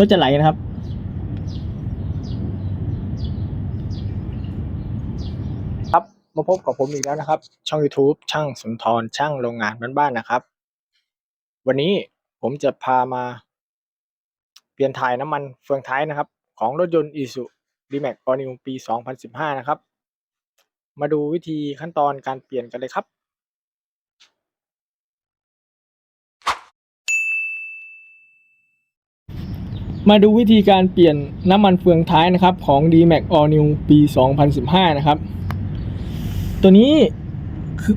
ก็จะไหลนะครับ ครับมาพบกับผมอีกแล้วนะครับ ช่อง YouTube ช่างสุนทรช่างโรงงานบ้านๆนะครับ วันนี้ผมจะพามา เปลี่ยนถ่ายน้ำมันเฟืองท้ายนะครับ ของรถยนต์ Isuzu D-Max All New ปี 2015 นะครับ มาดูวิธีขั้นตอนการเปลี่ยนกันเลยครับ มาดูวิธีการเปลี่ยนน้ำมันเฟืองท้ายนะครับของ D-Max All New ปี 2015 นะครับ ตัวนี้คือ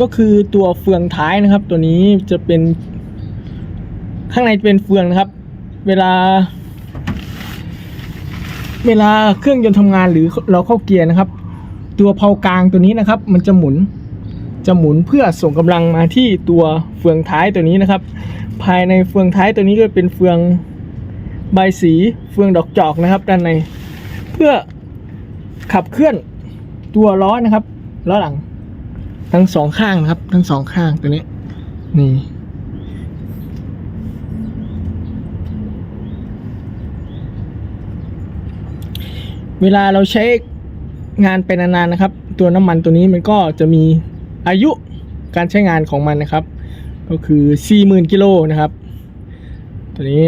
ก็คือตัวเฟืองท้ายนะครับ ตัวนี้จะเป็นข้างในเป็นเฟืองนะครับ เวลา เวลาเครื่องยนต์ทำงานหรือเราเข้าเกียร์นะครับ ตัวเพากลางตัวนี้นะครับ มันจะหมุนจะหมุนเพื่อส่งกำลังมาที่ตัวเฟืองท้ายตัวนี้นะครับ ภายในเฟืองท้ายตัวนี้ก็เป็นเฟือง ใบสีเฟืองดอกจอกนะครับด้านใน เพื่อขับเคลื่อนตัวล้อนะครับล้อหลัง ทั้งสองข้างนะครับ ทั้งสองข้างตัวนี้ นี่เวลาเราใช้งานไปนานๆนะครับ ตัวน้ำมันตัวนี้มันก็จะมีอายุการใช้งานของมันนะครับ ก็คือ 40,000กิโลนะครับ ตัวนี้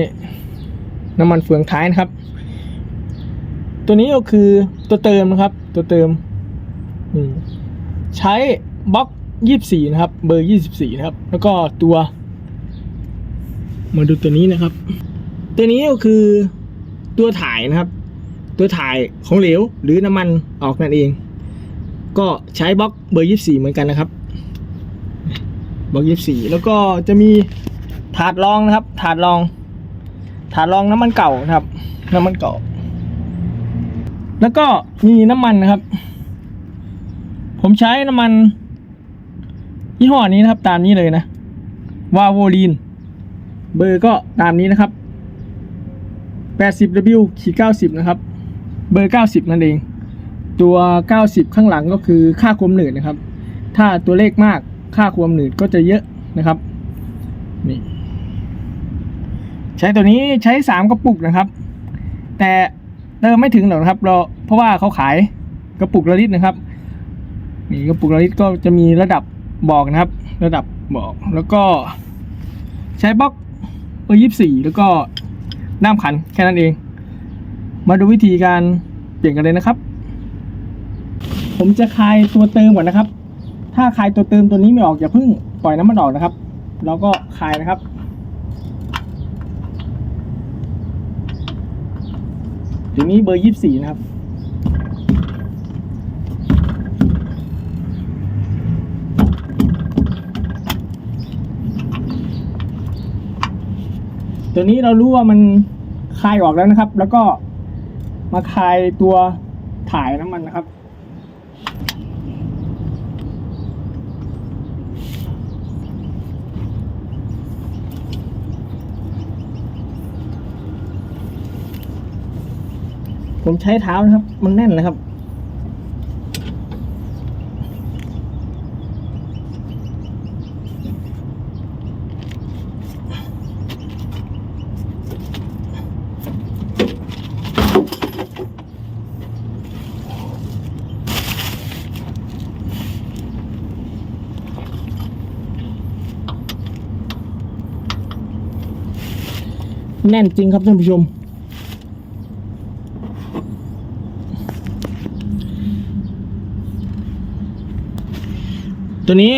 น้ำมันเฟืองท้ายนะครับ ตัวนี้ก็คือตัวเติมนะครับ ตัวเติมอืมใช้บล็อก24นะครับ เบอร์24นะครับ แล้วก็ตัว มาดูตัวนี้นะครับ ตัวนี้ก็คือตัวถ่ายนะครับ ตัวถ่ายของเหลวหรือน้ำมันออกนั่นเอง ก็ใช้บล็อกเบอร์24เหมือนกันนะครับบล็อก24แล้วก็จะมีถาดรองนะครับ ถาดรอง ถาดรองน้ำมันเก่านะครับ น้ำมันเก่า แล้วก็มีน้ำมันนะครับ ผมใช้น้ำมัน ยี่ห้อนี้นะครับ ตามนี้เลยนะวาโวลีน เบอร์ก็ตามนี้นะครับ 80W ขีด90 นะครับ เบอร์ 90 นั่นเอง ตัว 90 ข้างหลังก็คือค่าความหนืดนะครับ ถ้าตัวเลขมากค่าความหนืดก็จะเยอะนะครับ นี่ ใช้ตัวนี้ใช้3กระปุกนะครับ แต่เติมไม่ถึงหรอกนะครับ เราเพราะว่าเขาขายกระปุกละลิตรนะครับ นี่กระปุกละลิตรก็จะมีระดับบอกนะครับ ระดับบอกแล้วก็ ใช้บล็อกเบอยี่สี่แล้วก็น้ำขันแค่นั้นเอง มาดูวิธีการเปลี่ยนกันเลยนะครับ ผมจะคลายตัวเติมก่อนนะครับ ถ้าคลายตัวเติมตัวนี้ไม่ออกอย่าเพิ่งปล่อยน้ำมันออกนะครับเราก็คลายนะครับ ตัวนี้เบอร์ยี่สี่นะครับ ตัวนี้เรารู้ว่ามันคลายออกแล้วนะครับ แล้วก็มาคลายตัวถ่ายน้ำมันนะครับ ผมใช้เท้านะครับ มันแน่นนะครับ แน่นจริงครับท่านผู้ชม ตัวนี้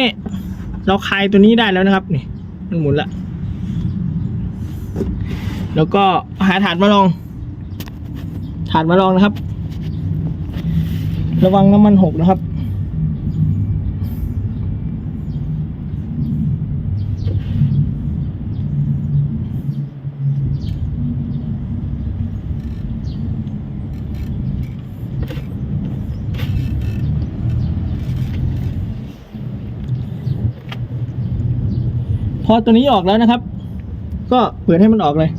เราคลายตัวนี้ได้แล้วนะครับ นี่มันหมุนละ แล้วก็หาถาดมาลอง ถาดมาลองนะครับ ระวังน้ำมันหกนะครับ อตัวนี้ออกแล้วนะครับ ก็เปิดให้มันออกเลย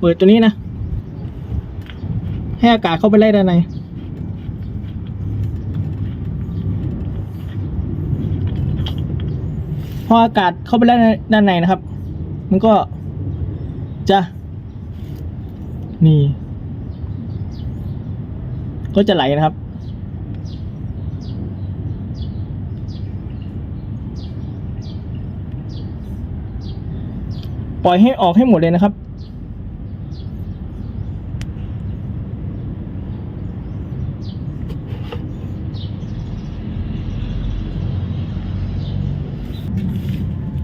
เปิดตัวนี้นะ ให้อากาศเข้าไปไล่ด้านในพออากาศเข้าไปไล่ด้านในนะครับ มันก็จะ นี่ ก็จะไหลนะครับ ปล่อยให้ออกให้หมดเลยนะครับ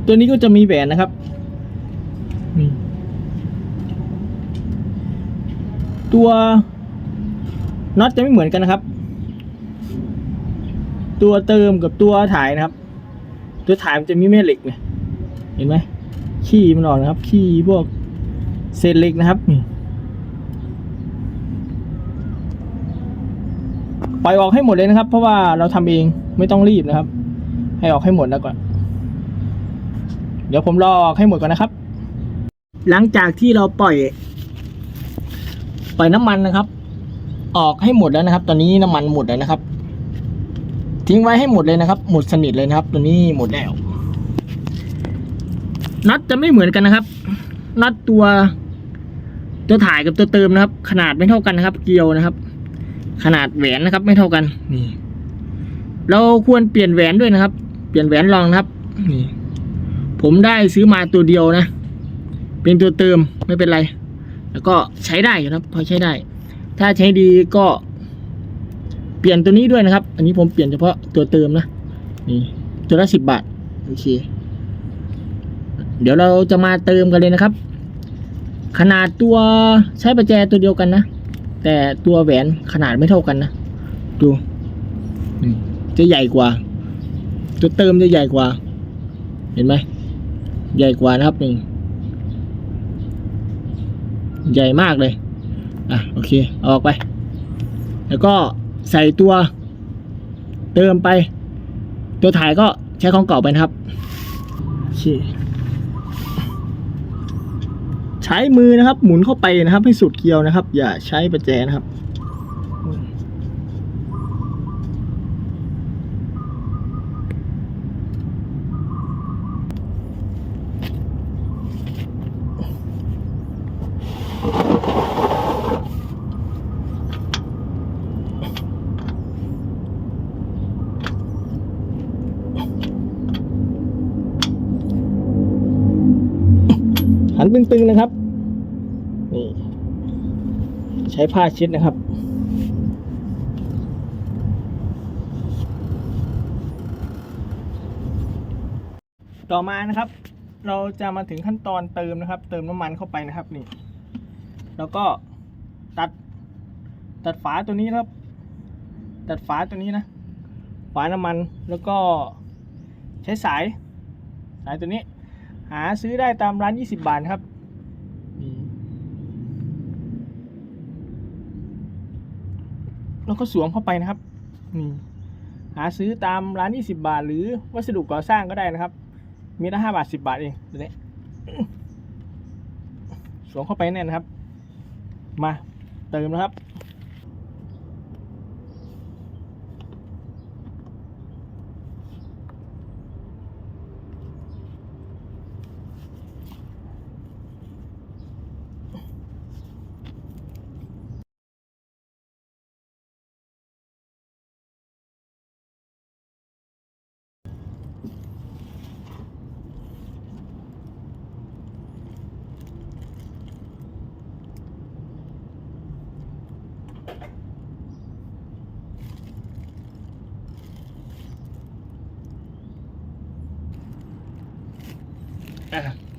ตัวนี้ก็จะมีแหวนนะครับนี่ตัวน็อตจะไม่เหมือนกันนะครับ ตัวเติมกับตัวถ่ายนะครับ ตัวถ่ายมันจะมีแม่เหล็กเนี่ยเห็นไหม ขี้มันออกนะครับ ขี้พวกเศษเหล็กนะครับนี่ปล่อยออกให้หมดเลยนะครับ เพราะว่าเราทำเองไม่ต้องรีบนะครับ ให้ออกให้หมดแล้วก่อน เดี๋ยวผมรอออกให้หมดก่อนนะครับ หลังจากที่เราปล่อย ปล่อยน้ำมันนะครับ ออกให้หมดแล้วนะครับ ตอนนี้น้ำมันหมดแล้วนะครับ ทิ้งไว้ให้หมดเลยนะครับ หมดสนิทเลยนะครับ ตัวนี้หมดแล้ว น็อตจะไม่เหมือนกันนะครับน็อตตัว ตัวถ่ายกับตัวเติมนะครับ ขนาดไม่เท่ากันนะครับ เกลียวนะครับ ขนาดแหวนนะครับ ไม่เท่ากันนี่ เราควรเปลี่ยนแหวนด้วยนะครับ เปลี่ยนแหวนรองนะครับ นี่ ผมได้ซื้อมาตัวเดียวนะ เป็นตัวเติมไม่เป็นไร แล้วก็ใช้ได้อยู่นะครับ พอใช้ได้ ถ้าใช้ดีก็เปลี่ยนตัวนี้ด้วยนะครับ อันนี้ผมเปลี่ยนเฉพาะตัวเติมนะ นี่ ตัวละสิบบาท โอเค เดี๋ยวเราจะมาเติมกันเลยนะครับ ขนาดตัวใช้ประแจตัวเดียวกันนะ แต่ตัวแหวนขนาดไม่เท่ากันนะ ดูจะใหญ่กว่าตัวเติมจะใหญ่กว่า เห็นไหม ใหญ่กว่านะครับหนึ่งใหญ่มากเลย อะ โอเคเอาออกไป แล้วก็ใส่ตัว เติมไป ตัวถ่ายก็ใช้ของเก่าไปนะครับโอเค ช้มือนะครับ หมุนเข้าไปนะครับ ให้สุดเกลียวนะครับ อย่าใช้ประแจนะครับหันตึงๆนะครับ นี่ใช้ผ้าช็ดนะครับ ต่อมานะครับ เราจะมาถึงขั้นตอนเติมนะครับ เติมน้ำมันเข้าไปนะครับนี่ แล้วก็ตัดตัดฝาตัวนี้ครับ ตัดฝาตัวนี้นะฝาน้ำมันแล้วก็ใช้สาย สายตัวนี้ หาซื้อได้ตามร้าน 20 บาทครับ แล้วก็สวมเข้าไปนะครับ นี่ หาซื้อตามร้าน 20 บาท หรือวัสดุก่อสร้างก็ได้นะครับ มีละ5บาท 10 บาทเองตัวนี้สวมเข้าไปแน่นนะครับ มาเติมนะครับ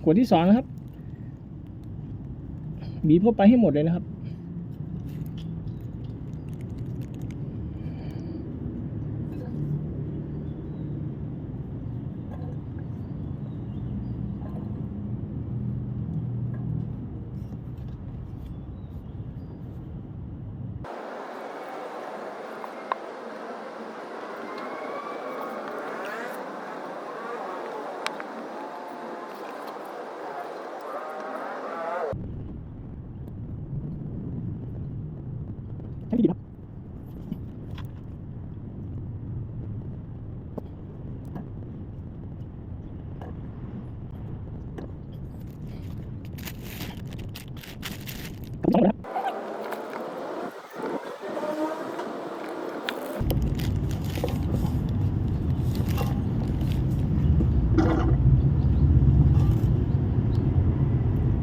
ขวดที่สองนะครับบีบเข้าไปให้หมดเลยนะครับ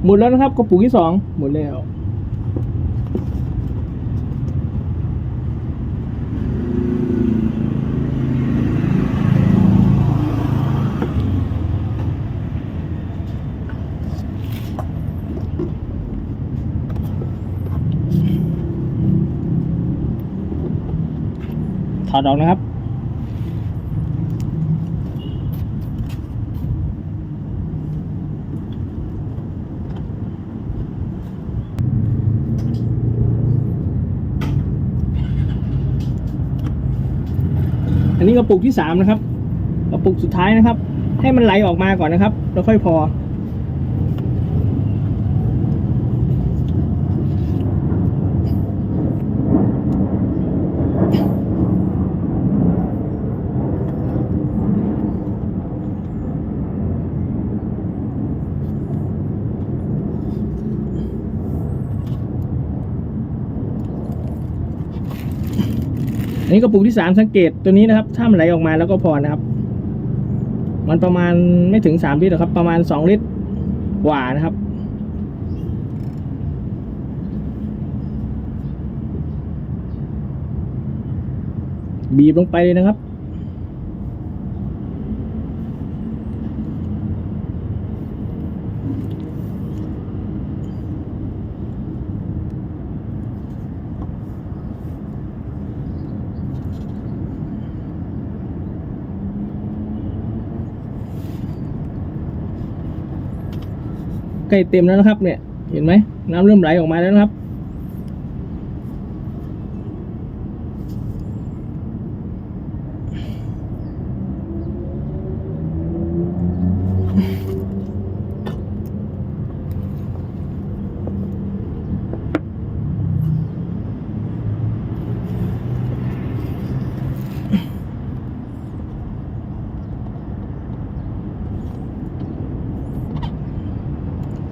หมดแล้วนะครับกระปุกที่สองหมดแล้วถอดออกนะครับ กระปุกที่สามนะครับ กระปุกสุดท้ายนะครับ ให้มันไหลออกมาก่อนนะครับ แล้วค่อยพอ อันนี้กระปุกที่สามสังเกตตัวนี้นะครับ ถ้ามันไหลออกมาแล้วก็พอนะครับ มันประมาณไม่ถึงสามลิตรหรอกครับ ประมาณสองลิตรกว่านะครับ บีบลงไปเลยนะครับ ใกล้เต็มแล้วนะครับเนี่ย เห็นไหมน้ำเริ่มไหลออกมาแล้วนะครับ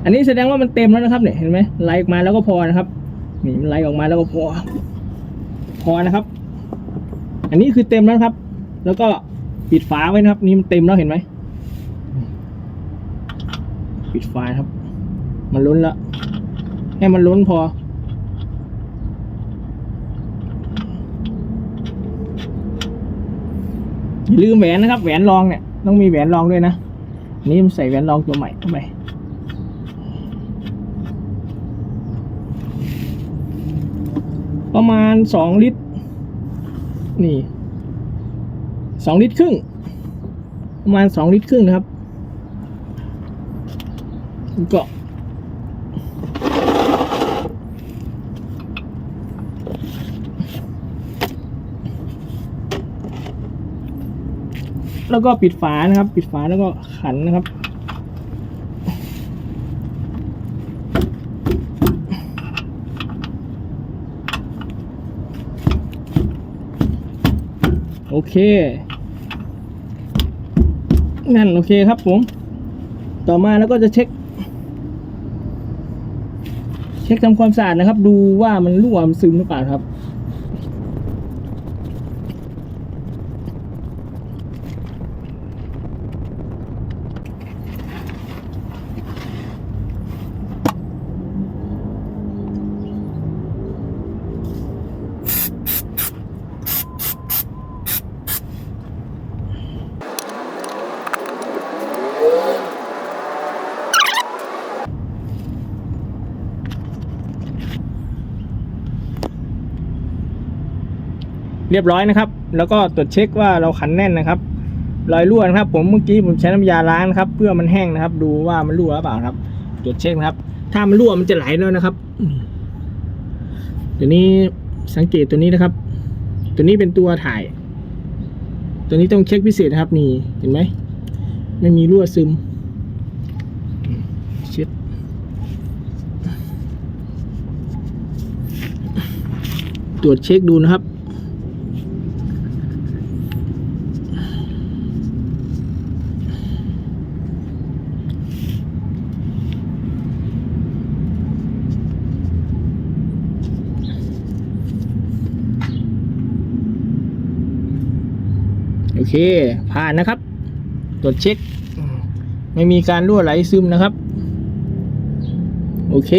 อันนี้แสดงว่ามันเต็มแล้วนะครับเนี่ยเห็นไหมไหลออกมาแล้วก็พอนะครับนี่มันไหลออกมาแล้วก็พอ พอนะครับ อันนี้คือเต็มแล้วครับ แล้วก็ปิดฝาไว้นะครับ นี่มันเต็มแล้วเห็นไหมปิดฝาครับ มันล้นล้วให้มันล้นพอ อย่าลืมแหวนนะครับ แหวนรองเนี่ย ต้องมีแหวนรองด้วยนะนนี้มันใส่แหวนรองตัวใหม่เข้าไป ประมาณสองลิตร นี่สองลิตรครึ่ง ประมาณสองลิตรครึ่งนะครับก็แล้วก็ปิดฝานะครับ ปิดฝาแล้วก็ขันนะครับ เคนั่นโอเคครับผม ต่อมาแล้วก็จะเช็ค เช็คทำความสะอาดนะครับ ดูว่ามันรั่วมันซึมหรือเปล่าครับ เรียบร้อยนะครับ แล้วก็ตรวจเช็คว่าเราขันแน่นนะครับรอยรั่วนะครับ ผมเมื่อกี้ผมใช้น้ำยาล้างนะครับ เพื่อมันแห้งนะครับ ดูว่ามันรั่วหรือเปล่าครับตรวจเช็คนะครับ ถ้ามันรั่วมันจะไหลแล้วนะครับเดี๋ยวนี้สังเกตตัวนี้นะครับ ตัวนี้เป็นตัวถ่าย ตัวนี้ต้องเช็คพิเศษนะครับ นี่เห็นไหมไม่มีรั่วซึมเช็ดตรวจเช็คดูนะครับ เค ผ่านนะครับ ตรวจเช็ค ไม่มีการรั่วไหลซึมนะครับ โอเค